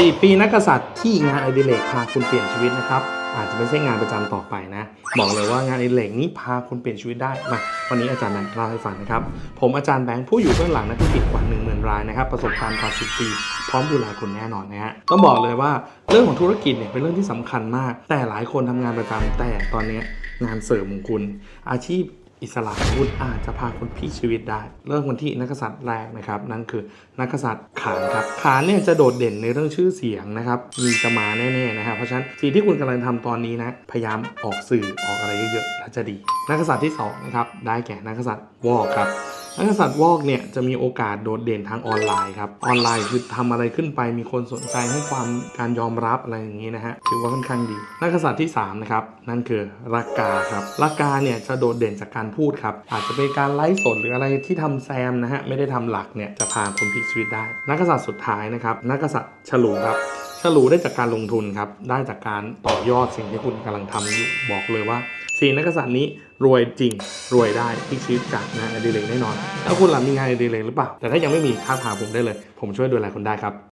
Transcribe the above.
4 ปีนักกษัตริย์ที่งานอดิเรกพาคุณเปลี่ยนชีวิตนะครับ อาจจะไม่ใช่งานประจำต่อไปนะ บอกเลยว่างานอดิเรกนี้พาคุณเปลี่ยนชีวิตได้มาวันนี้อาจารย์แบงค์เล่าให้ฟังนะครับ ผมอาจารย์แบงค์ผู้อยู่เบื้องหลังนักธุรกิจกว่า1 0,000รายนะครับประสบการณ์กว่า10ปี พร้อมดูแลคุณแน่นอนนะฮะต้องบอกเลยว่าเรื่องของธุรกิจเนี่ยเป็นเรื่องที่สำคัญมาก แต่หลายคนทำงานประจำแต่ตอนนี้งานเสริมของคุณ อาชีพ อิสระคุณอาจจะพาคนพี่ชีวิตได้ เริ่มวันที่นักษัตริย์แรกนะครับ นั่นคือนักษัตริย์ขานครับขานเนี่ยจะโดดเด่นในเรื่องชื่อเสียงนะครับมีจะมาแน่ๆนะครับเพราะฉะนั้นสิ่งที่คุณกำลังทำตอนนี้นะพยายามออกสื่อออกอะไรเยอะๆแล้วจะดี นักษัตริย์ที่สองนะครับได้แก่นักกษัตริย์วอกครับ นักกษัตริย์วอกเนี่ยจะมีโอกาสโดดเด่นทางออนไลน์ครับออนไลน์คือทำอะไรขึ้นไปมีคนสนใจให้ความการยอมรับอะไรอย่างนี้นะฮะถือว่าค่อนข้างดี นักกษัตริย์ที่3นะครับนั่นคือรักกาครับรักกาเนี่ยจะโดดเด่นจากการพูดครับอาจจะเป็นการไลฟ์สดหรืออะไรที่ทำแซมนะฮะไม่ได้ทำหลักเนี่ยจะพาคนพลิกชีวิตได้ นักกษัตริย์สุดท้ายนะครับนักกษัตริย์ฉลูครับฉลูได้จากการลงทุนครับได้จากการต่อยอดสิ่งที่คุณกำลังทำอยู่บอกเลยว่า สี่นักกษัตริย์นี้รวยจริง รวยได้ที่ชีวิตจากงานอดิเรกแน่นอน แล้วคุณล่ะมีงานอดิเรกหรือเปล่า แต่ถ้ายังไม่มีทักหาผมได้เลย ผมช่วยดูแลคุณได้ครับ